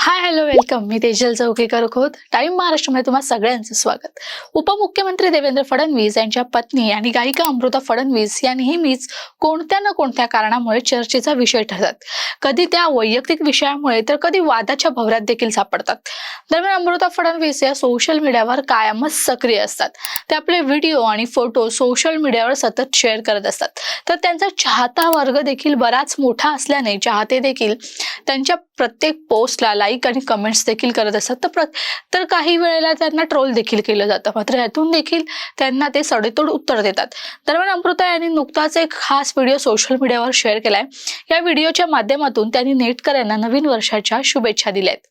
हाय hello welcome मी Tejal Chaukekar Khot time महाराष्ट्रामध्ये तुम्हा सगळ्यांचं स्वागत. उपमुख्यमंत्री देवेंद्र फडणवीस यांच्या पत्नी आणि गायिका अमृता फडणवीस या नेहमीच कोणत्या ना कोणत्या कारणामुळे चर्चेचा विषय ठरतात. कधी त्या वैयक्तिक विषयामुळे तर कधी वादाच्या भवऱ्यात देखील सापडतात. दरम्यान अमृता फडणवीस या सोशल मीडियावर कायमच सक्रिय असतात. ते आपले व्हिडिओ आणि फोटो सोशल मीडियावर सतत शेअर करत असतात. तर त्यांचा चाहता वर्ग देखील बराच मोठा असल्याने चाहते देखील त्यांच्या प्रत्येक पोस्टला लाईक आणि कमेंट्स देखील करत असतात. तर प्र तर काही वेळेला त्यांना ट्रोल देखील केलं जातं. मात्र यातून देखील त्यांना ते सडेतोड उत्तर देतात. दरम्यान अमृता यांनी नुकताच एक खास व्हिडिओ सोशल मीडियावर शेअर केलाय. या व्हिडिओच्या माध्यमातून त्यांनी नेटकऱ्यांना नवीन वर्षाच्या शुभेच्छा दिल्या आहेत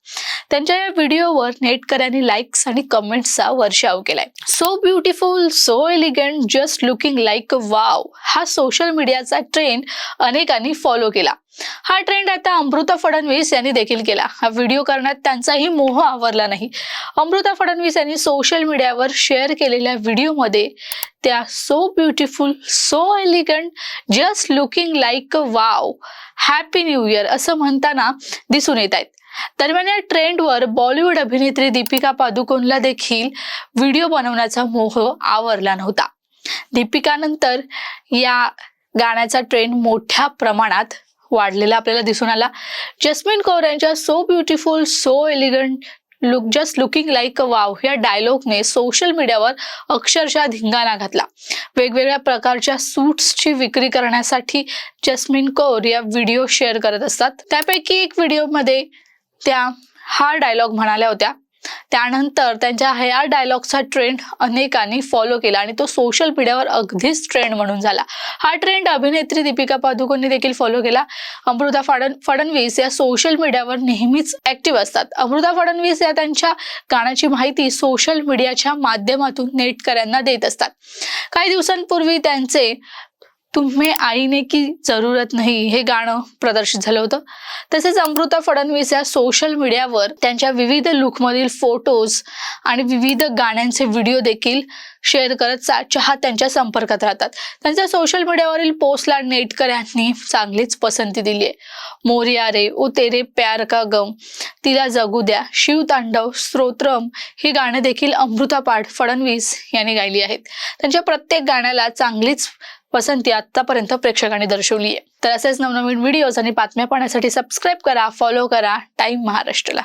त्यांच्या या व्हिडिओवर नेटकऱ्यांनी लाईक्स आणि कमेंट्सचा वर्षाव केलाय. So beautiful so elegant just looking like wow हा सोशल मीडियाचा ट्रेंड अनेकांनी फॉलो केला. हा ट्रेंड आता अमृता फडणवीस यांनी देखील केला. हा व्हिडिओ करण्यात त्यांचाही मोह आवरला नाही. अमृता फडणवीस यांनी सोशल मीडियावर शेअर केलेल्या व्हिडिओमध्ये त्या so beautiful so elegant just looking like a wow happy new year असं म्हणताना दिसून येत आहेत. दरम्यान या ट्रेंडवर बॉलिवूड अभिनेत्री दीपिका पादुकोनला देखील व्हिडिओ बनवण्याचा मोह आवरला नव्हता. दीपिकानंतर या गाण्याचा ट्रेंड मोठ्या प्रमाणात वाढलेला आपल्याला दिसून आला. जस्मिन कौर यांच्या so beautiful so elegant look just looking like a wow या डायलॉगने सोशल मीडियावर अक्षरशः धिंगाणा घातला. वेगवेगळ्या प्रकारच्या सूट्सची विक्री करण्यासाठी जस्मिन कौर या व्हिडिओ शेअर करत असतात. त्यापैकी एक व्हिडिओमध्ये त्या हा डायलॉग म्हणाल्या होत्या. त्यानंतर त्यांच्या ह्या डायलॉगचा ट्रेंड अनेकांनी फॉलो केला आणि तो सोशल मीडियावर अगदीच ट्रेंड म्हणून झाला. हा ट्रेंड अभिनेत्री दीपिका पादुकोणने देखील फॉलो केला. अमृता फडण फडणवीस या सोशल मीडियावर नेहमीच ऍक्टिव्ह असतात. अमृता फडणवीस या त्यांच्या गाण्याची माहिती सोशल मीडियाच्या माध्यमातून नेटकऱ्यांना देत असतात. काही दिवसांपूर्वी त्यांचे तुम्ही आईने की जरूरत नाही हे गाणं प्रदर्शित झालं होतं. तसेच अमृता फडणवीस या सोशल मीडियावर त्यांच्या विविध लुकमधील फोटोज आणि विविध गाण्यांचे व्हिडिओ देखील शेअर करत चा- त्यांच्या संपर्कात राहतात. त्यांच्या सोशल मीडियावरील पोस्टला नेटकऱ्यांनी चांगलीच पसंती दिली आहे. मोरिया रे ओ तेरे प्यार का गम तिला जगू द्या शिवतांडव स्तोत्रम ही गाणं देखील अमृता पाठ फडणवीस यांनी गायली आहेत. त्यांच्या प्रत्येक गाण्याला चांगलीच पसंती आतापर्यंत प्रेक्षकांनी दर्शवली आहे तर असेच नवनवीन व्हिडिओज आणि बातम्या पाहण्यासाठी सबस्क्राईब करा फॉलो करा. टाइम महाराष्ट्रला.